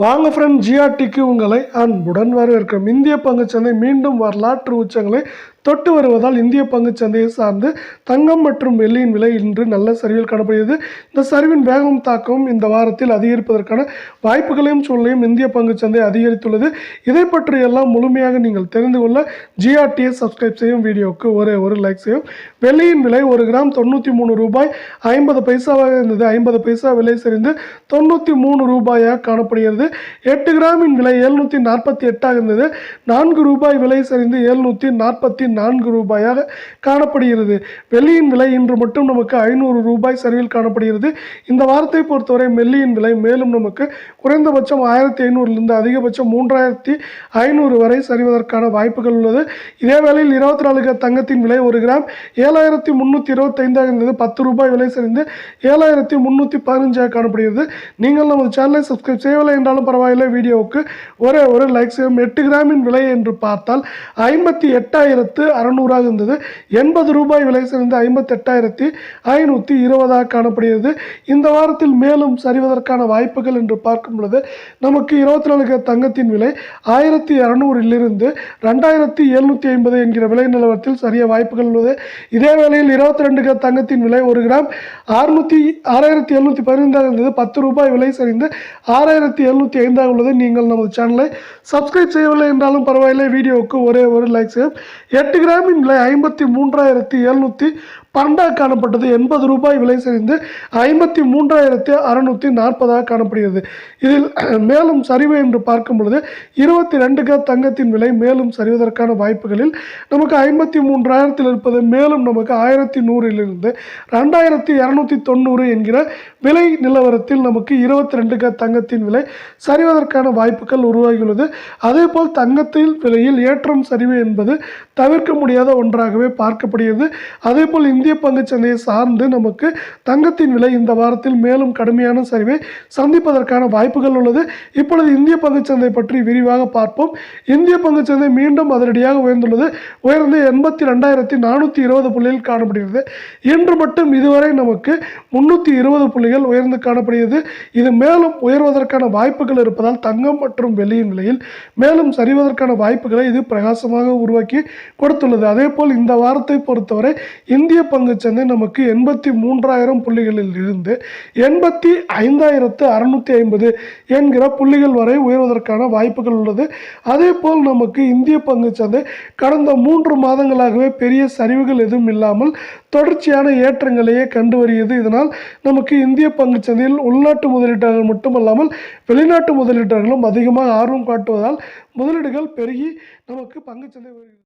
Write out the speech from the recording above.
வாங்க ஃப்ரெண்ட் ஜிஆர்டிக்கு உங்களை அன்புடன் வரவேற்கிறோம். இந்திய பங்குச்சந்தை மீண்டும் வரலாற்று உச்சங்களை தொட்டு வருவதால் இந்திய பங்குச்சந்தையை சார்ந்து தங்கம் மற்றும் வெள்ளியின் விலை இன்று நல்ல சரிவில் காணப்படுகிறது. இந்த சரிவின் வேகம் தாக்கமும் இந்த வாரத்தில் அதிகரிப்பதற்கான வாய்ப்புகளையும் சூழலையும் இந்திய பங்குச்சந்தை அதிகரித்துள்ளது. இதை பற்றியெல்லாம் முழுமையாக நீங்கள் தெரிந்து கொள்ள ஜிஆர்டியை சப்ஸ்கிரைப் செய்யும் வீடியோவுக்கு ஒரே ஒரு லைக் செய்யும் வெள்ளியின் விலை ஒரு கிராம் தொண்ணூற்றி மூணு ரூபாய் ஐம்பது பைசாவாக இருந்தது. ஐம்பது பைசா விலை சரிந்து தொண்ணூற்றி மூணு ரூபாயாக காணப்படுகிறது. எட்டு கிராமின் விலை எழுநூற்றி நாற்பத்தி எட்டாக இருந்தது. நான்கு ரூபாய் விலை சரிந்து எழுநூற்றி நாற்பத்தி நான்கு ரூபாயாக காணப்படுகிறது. வெள்ளியின் விலை இன்று மட்டும் நமக்கு ஐநூறு ரூபாய் சரிவில் காணப்படுகிறது. இந்த வாரத்தை பொறுத்தவரை வெள்ளியின் விலை மேலும் நமக்கு குறைந்தபட்சம் ஆயிரத்தி ஐநூறுலேருந்து அதிகபட்சம் மூன்றாயிரத்தி ஐநூறு வரை சரிவதற்கான வாய்ப்புகள் உள்ளது. இதே வேளையில் இருபத்தி நாலு தங்கத்தின் விலை ஒரு கிராம் ஏழாயிரத்தி முந்நூற்றி இருபத்தைந்தாக இருந்தது. பத்து ரூபாய் விலை சரிந்து ஏழாயிரத்தி முந்நூற்றி பதினஞ்சாக காணப்படுகிறது. நீங்கள் நமது சேனலை சப்ஸ்கிரைப் செய்யவில்லை என்றாலும் பரவாயில்லை. வீடியோவுக்கு ஒரே ஒரு லைக் செய்யும் எட்டு கிராமின் விலை என்று பார்த்தால் ஐம்பத்தி எட்டாயிரத்து அறநூறாக இருந்தது. எண்பது ரூபாய் விலை சேர்ந்து ஐம்பத்தெட்டாயிரத்தி ஐநூற்றி இருபதாக காணப்படுகிறது. இந்த வாரத்தில் மேலும் சரிவதற்கான வாய்ப்புகள் என்று பார்க்கும் பொழுது நமக்கு இருபத்தி நாலு தங்கத்தின் விலை ஆயிரத்தி இரநூறிலிருந்து ரெண்டாயிரத்தி எழுநூற்றி ஐம்பது என்கிற விலை நிலவரத்தில் சரிய வாய்ப்புகள் உள்ளது. இதே வேளையில் இருபத்தி ரெண்டு கிராம் தங்கத்தின் விலை ஒரு கிராம் அறுநூற்றி ஆறாயிரத்தி எழுநூற்றி பதினைந்தாக இருந்தது. பத்து ரூபாய் விலை சரிந்து ஆறாயிரத்தி எழுநூற்றி ஐந்தாக உள்ளது. நீங்கள் நமது சேனலை சப்ஸ்கிரைப் செய்யவில்லை என்றாலும் பரவாயில்லை. வீடியோவுக்கு ஒரே ஒரு லைக் செய்யும் எட்டு கிராமின் விலை ஐம்பத்தி மூன்றாயிரத்தி எழுநூற்றி பன்னெண்டாக காணப்பட்டது. எண்பது ரூபாய் விலை சரிந்து ஐம்பத்தி மூன்றாயிரத்தி அறநூற்றி நாற்பதாக காணப்படுகிறது. இதில் மேலும் சரிவு என்று பார்க்கும் பொழுது இருபத்தி ரெண்டு தங்கத்தின் விலை மேலும் சரிவதற்கான வாய்ப்புகளில் நமக்கு ஐம்பத்தி மூன்றாயிரத்தில் இருப்பது மேலும் நமக்கு ஆயிரத்தி நூறிலிருந்து ரெண்டாயிரத்தி இரநூத்தி தொண்ணூறு என்கிற விலை நிலவரத்தில் நமக்கு இருபத்தி ரெண்டு தங்கத்தின் விலை சரிவதற்கான வாய்ப்புகள் உருவாகியுள்ளது. அதேபோல் தங்கத்தில் விலையில் ஏற்றம் சரிவு என்பது தவிர்க்க முடியாத ஒன்றாகவே பார்க்கப்படுகிறது. அதேபோல் இந்திய பங்குச்சந்தையை சார்ந்து நமக்கு தங்கத்தின் விலை இந்த வாரத்தில் மேலும் கடுமையான சரிவை சந்திப்பதற்கான வாய்ப்புகள் உள்ளது. இப்பொழுது இந்திய பங்குச்சந்தை பற்றி விரிவாக பார்ப்போம். இந்திய பங்குச்சந்தை மீண்டும் அதிரடியாக உயர்ந்துள்ளது. உயர்ந்து எண்பத்தி ரெண்டாயிரத்தி நானூற்றி இருபது புள்ளியில் காணப்படுகிறது. இன்று மட்டும் இதுவரை நமக்கு முன்னூற்றி இருபது புள்ளிகள் உயர்ந்து காணப்படுகிறது. இது மேலும் உயர்வதற்கான வாய்ப்புகள் இருப்பதால் தங்கம் மற்றும் வெள்ளியின் விலையில் மேலும் சரிவதற்கான வாய்ப்புகளை இது பிரகாசமாக உருவாக்கி கொடுத்துள்ளது. அதேபோல் இந்த வாரத்தை பொறுத்தவரை இந்திய பங்குச்சந்தை நமக்கு எண்பத்தி மூன்றாயிரம் புள்ளிகளில் இருந்து எண்பத்தி ஐந்தாயிரத்து அறுநூற்றி ஐம்பது என்கிற புள்ளிகள் வரை உயர்வதற்கான வாய்ப்புகள் உள்ளது. அதே போல் நமக்கு இந்திய பங்குச்சந்தை கடந்த மூன்று மாதங்களாகவே பெரிய சரிவுகள் எதுவும் இல்லாமல் தொடர்ச்சியான ஏற்றங்களையே கண்டு வருகிறது. இதனால் நமக்கு இந்திய பங்குச்சந்தையில் உள்நாட்டு முதலீட்டாளர்கள் மட்டுமல்லாமல் வெளிநாட்டு முதலீட்டாளர்களும் அதிகமாக ஆர்வம் காட்டுவதால் முதலீடுகள் பெருகி நமக்கு பங்குச்சந்தை வருகிறது